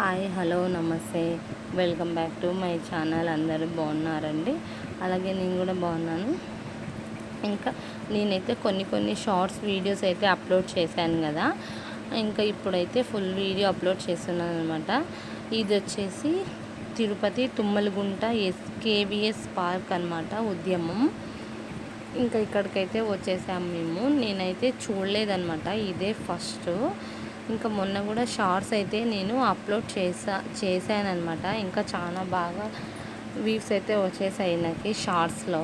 Hi hello namaste. Welcome back to my channel. అందరూ బాగున్నారండి? అలాగే నేను కూడా బాగున్నాను. ఇంకా నేనైతే కొన్ని కొన్ని షార్ట్స్ వీడియోస్ అయితే అప్లోడ్ చేశాను కదా. ఇంకా ఇప్పుడైతే ఫుల్ వీడియో అప్లోడ్ చేస్తున్నాను అనమాట ఇది వచ్చేసి Tirupati Tummalagunta S KVS park అనమాట ఉద్యమం. ఇంకా ఇక్కడికైతే వచ్చేసాము మేము. నేనైతే చూడలేదనమాట ఇదే ఫస్ట్. ఇంకా మొన్న కూడా షార్ట్స్ అయితే నేను అప్లోడ్ చేసా చేశానమాట ఇంకా చాలా బాగా వ్యూస్ అయితే వచ్చేసాయి నాకు షార్ట్స్లో.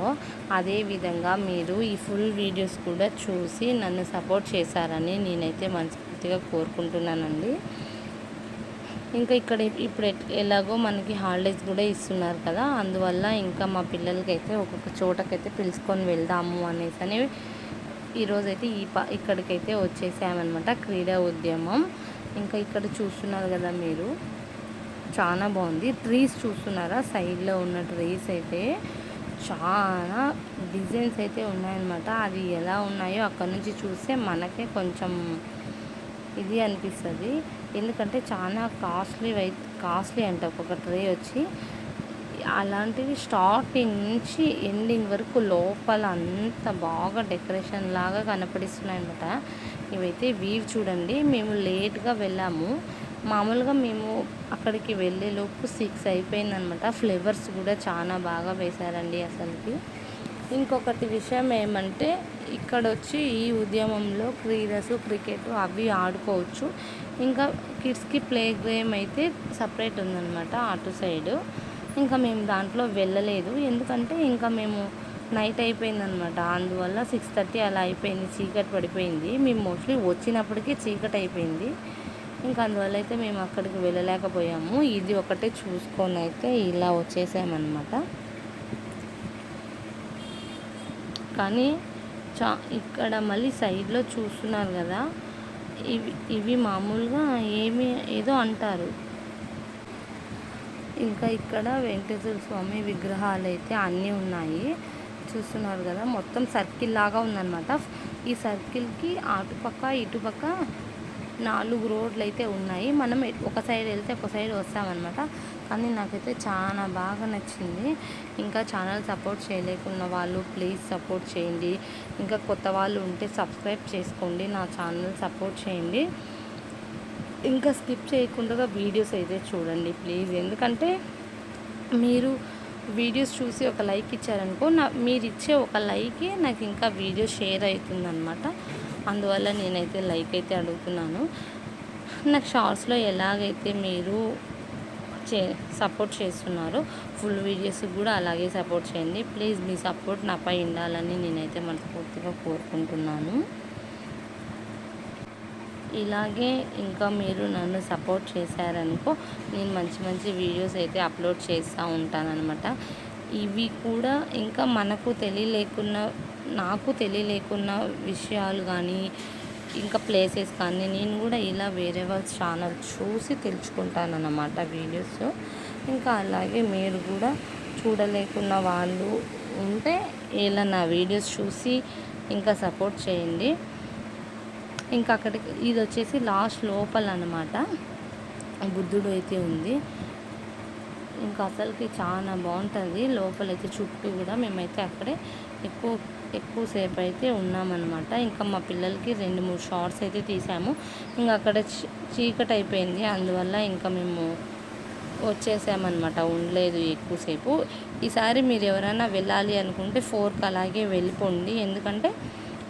అదేవిధంగా మీరు ఈ ఫుల్ వీడియోస్ కూడా చూసి నన్ను సపోర్ట్ చేశారని నేనైతే మనస్ఫూర్తిగా కోరుకుంటున్నానండి. ఇంకా ఇక్కడ ఇప్పుడు ఎలాగో మనకి హాలిడేస్ కూడా ఇస్తున్నారు కదా అందువల్ల ఇంకా మా పిల్లలకైతే ఒక్కొక్క చోటకైతే పిలుచుకొని వెళ్దాము అనేసి అని ఈరోజైతే ఈ పా ఇక్కడికైతే వచ్చేసామన్నమాట క్రీడా ఉద్యమం. ఇంకా ఇక్కడ చూస్తున్నారు కదా మీరు. చాలా బాగుంది. ట్రీస్ చూస్తున్నారా? సైడ్లో ఉన్న ట్రీస్ అయితే చాలా డిజైన్స్ అయితే ఉన్నాయన్నమాట. అది ఎలా ఉన్నాయో అక్కడ నుంచి చూస్తే మనకే కొంచెం ఇది అనిపిస్తుంది. ఎందుకంటే చాలా కాస్ట్లీ కాస్ట్లీ అంట. ఒక్కొక్క ట్రే వచ్చి అలాంటివి స్టార్టింగ్ నుంచి ఎండింగ్ వరకు లోపల అంత బాగా డెకరేషన్ లాగా కనపడిస్తున్నాయి అనమాట ఇవైతే వీవ్ చూడండి మేము లేట్గా వెళ్ళాము. మామూలుగా మేము అక్కడికి వెళ్ళే లోపు సిక్స్ అయిపోయిందనమాట ఫ్లేవర్స్ కూడా చాలా బాగా వేశారండి అసలుకి. ఇంకొకటి విషయం ఏమంటే ఇక్కడ వచ్చి ఈ ఉద్యమంలో క్రీడస్ క్రికెట్ అవి ఆడుకోవచ్చు. ఇంకా కిడ్స్కి ప్లే గేమ్ అయితే సపరేట్ ఉందన్నమాట అటు సైడు. ఇంకా మేము దాంట్లో వెళ్ళలేదు. ఎందుకంటే ఇంకా మేము నైట్ అయిపోయిందనమాట అందువల్ల సిక్స్ థర్టీ అలా అయిపోయింది. చీకటి పడిపోయింది. మేము మోస్ట్లీ వచ్చినప్పటికీ చీకటి అయిపోయింది. ఇంకా అందువల్ల అయితే మేము అక్కడికి వెళ్ళలేకపోయాము. ఇది ఒకటే చూసుకొని అయితే ఇలా వచ్చేసామన్నమాట. కానీ చా ఇక్కడ మళ్ళీ సైడ్లో చూస్తున్నారు కదా. ఇవి ఇవి మామూలుగా ఏమి ఏదో అంటారు. ఇంకా ఇక్కడ వెంకటేశ్వర స్వామి విగ్రహాలు అయితే అన్నీ ఉన్నాయి. చూస్తున్నారు కదా మొత్తం సర్కిల్ లాగా ఉందన్నమాట. ఈ సర్కిల్కి అటుపక్క ఇటుపక్క నాలుగు రోడ్లు అయితే ఉన్నాయి. మనం ఒక సైడ్ వెళ్తే ఒక సైడ్ వస్తామన్నమాట. కానీ నాకైతే చాలా బాగా నచ్చింది. ఇంకా ఛానల్ సపోర్ట్ చేయలేకున్న వాళ్ళు ప్లీజ్ సపోర్ట్ చేయండి. ఇంకా కొత్త వాళ్ళు ఉంటే సబ్స్క్రైబ్ చేసుకోండి. నా ఛానల్ సపోర్ట్ చేయండి. ఇంకా స్కిప్ చేయకుండా వీడియోస్ అయితే చూడండి ప్లీజ్. ఎందుకంటే మీరు వీడియోస్ చూసి ఒక లైక్ ఇచ్చారనుకో నా మీరు ఇచ్చే ఒక లైకే నాకు ఇంకా వీడియో షేర్ అవుతుందన్నమాట. అందువల్ల నేనైతే లైక్ అయితే అడుగుతున్నాను. నాకు షార్ట్స్లో ఎలాగైతే మీరు చే సపోర్ట్ చేస్తున్నారో ఫుల్ వీడియోస్ కూడా అలాగే సపోర్ట్ చేయండి. ప్లీజ్ మీ సపోర్ట్ నాపై ఉండాలని నేనైతే మనస్ఫూర్తిగా కోరుకుంటున్నాను. ఇలాగే ఇంకా మీరు నన్ను సపోర్ట్ చేశారనుకో నేను మంచి మంచి వీడియోస్ అయితే అప్లోడ్ చేస్తూ ఉంటానన్నమాట. ఇవి కూడా ఇంకా మనకు తెలియలేకున్న నాకు తెలియలేకున్న విషయాలు కానీ ఇంకా ప్లేసెస్ కానీ నేను కూడా ఇలా వేరే వాళ్ళ ఛానల్ చూసి తెలుసుకుంటానన్నమాట వీడియోస్. ఇంకా అలాగే మీరు కూడా చూడలేకున్న వాళ్ళు ఉంటే ఇలా నా వీడియోస్ చూసి ఇంకా సపోర్ట్ చేయండి. ఇంకా అక్కడికి ఇది వచ్చేసి లాస్ట్ లోపల అనమాట బుద్ధుడు అయితే ఉంది. ఇంకా అసలుకి చాలా బాగుంటుంది. లోపలైతే చుట్టూ కూడా మేమైతే అక్కడే ఎక్కువ ఎక్కువసేపు అయితే ఉన్నామన్నమాట. ఇంకా మా పిల్లలకి రెండు మూడు షార్ట్స్ అయితే తీసాము. ఇంకా అక్కడ చీకటి అయిపోయింది. అందువల్ల ఇంకా మేము వచ్చేసామన్నమాట. ఉండలేదు ఎక్కువసేపు ఈసారి మీరు ఎవరైనా వెళ్ళాలి అనుకుంటే ఫోర్కి అలాగే వెళ్ళిపోండి. ఎందుకంటే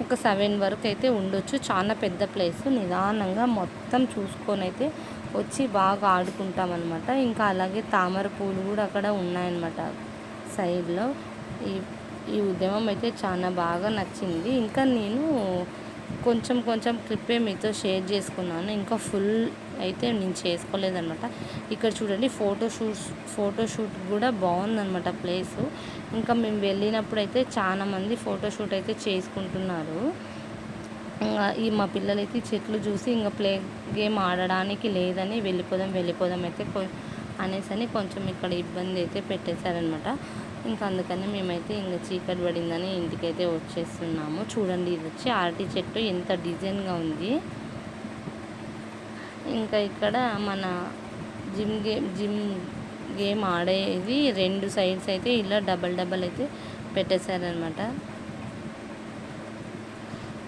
ఒక సెవెన్ వరకు అయితే ఉండొచ్చు. చాలా పెద్ద ప్లేస్. నిదానంగా మొత్తం చూసుకొని అయితే వచ్చి బాగా ఆడుకుంటామన్నమాట. ఇంకా అలాగే తామర పూలు కూడా అక్కడ ఉన్నాయన్నమాట సైడ్లో. ఈ ఈ ఉద్యమం అయితే చాలా బాగా నచ్చింది. ఇంకా నేను కొంచెం కొంచెం క్లిప్పే మీతో షేర్ చేసుకున్నాను. ఇంకా ఫుల్ అయితే నేను చేసుకోలేదనమాట ఇక్కడ చూడండి ఫోటోషూట్స్ ఫోటోషూట్ కూడా బాగుందనమాట ప్లేసు ఇంకా మేము వెళ్ళినప్పుడు అయితే చాలామంది ఫోటోషూట్ అయితే చేసుకుంటున్నారు. ఈ మా పిల్లలైతే చెట్లు చూసి ఇంకా ప్లే గేమ్ ఆడడానికి లేదని వెళ్ళిపోదాం వెళ్ళిపోదాం అయితే అనేసి అని కొంచెం ఇక్కడ ఇబ్బంది అయితే పెట్టేశారనమాట ఇంకా అందుకని మేమైతే ఇంకా చీకటి పడిందని ఇంటికైతే వచ్చేస్తున్నాము. చూడండి ఇది వచ్చి అరటి చెట్టు ఎంత డిజైన్గా ఉంది. ఇంకా ఇక్కడ మన జిమ్ గేమ్ జిమ్ గేమ్ ఆడేది రెండు సైడ్స్ అయితే ఇలా డబల్ డబల్ అయితే పెట్టేశారనమాట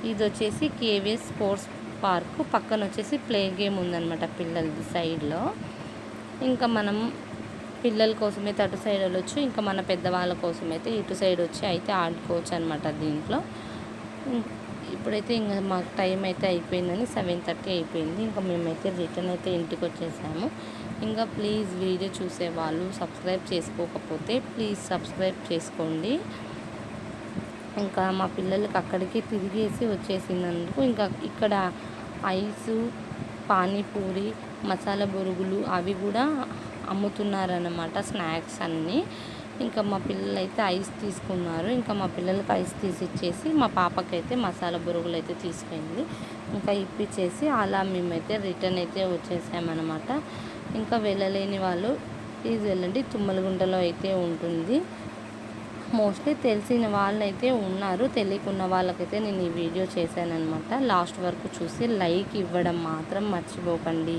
ఇది వచ్చేసి కేవీఎస్ స్పోర్ట్స్ పార్క్. పక్కన వచ్చేసి ప్లే గేమ్ ఉందన్నమాట పిల్లలది సైడ్లో. ఇంకా మనం పిల్లల కోసం అయితే అటు సైడ్ వెళ్ళొచ్చు ఇంకా మన పెద్దవాళ్ళ కోసం అయితే ఇటు సైడ్ వచ్చి అయితే ఆడుకోవచ్చు అనమాట దీంట్లో. ఇప్పుడైతే ఇంకా మాకు టైం అయితే అయిపోయిందని సెవెన్ థర్టీ అయిపోయింది. ఇంకా మేమైతే రిటర్న్ అయితే ఇంటికి వచ్చేసాము. ఇంకా ప్లీజ్ వీడియో చూసేవాళ్ళు సబ్స్క్రైబ్ చేసుకోకపోతే ప్లీజ్ సబ్స్క్రైబ్ చేసుకోండి. ఇంకా మా పిల్లలకి అక్కడికి తిరిగేసి వచ్చేసినందుకు ఇంకా ఇక్కడ ఐసు పానీపూరి మసాలా బొరుగులు అవి కూడా అమ్ముతున్నారన్నమాట స్నాక్స్ అన్నీ. ఇంకా మా పిల్లలు అయితే ఐస్ తీసుకున్నారు. ఇంకా మా పిల్లలకి ఐస్ తీసి ఇచ్చేసి మా పాపకైతే మసాలా బురుగులు అయితే తీసుకెళ్ళింది ఇంకా ఇప్పించేసి అలా మేమైతే రిటర్న్ అయితే వచ్చేసామన్నమాట. ఇంకా వెళ్ళలేని వాళ్ళు ప్లీజ్ వెళ్ళండి. తుమ్మలగుంటలో అయితే ఉంటుంది. మోస్ట్లీ తెలిసిన వాళ్ళైతే ఉన్నారు. తెలియకున్న వాళ్ళకైతే నేను ఈ వీడియో చేశానన్నమాట. లాస్ట్ వరకు చూసి లైక్ ఇవ్వడం మాత్రం మర్చిపోకండి.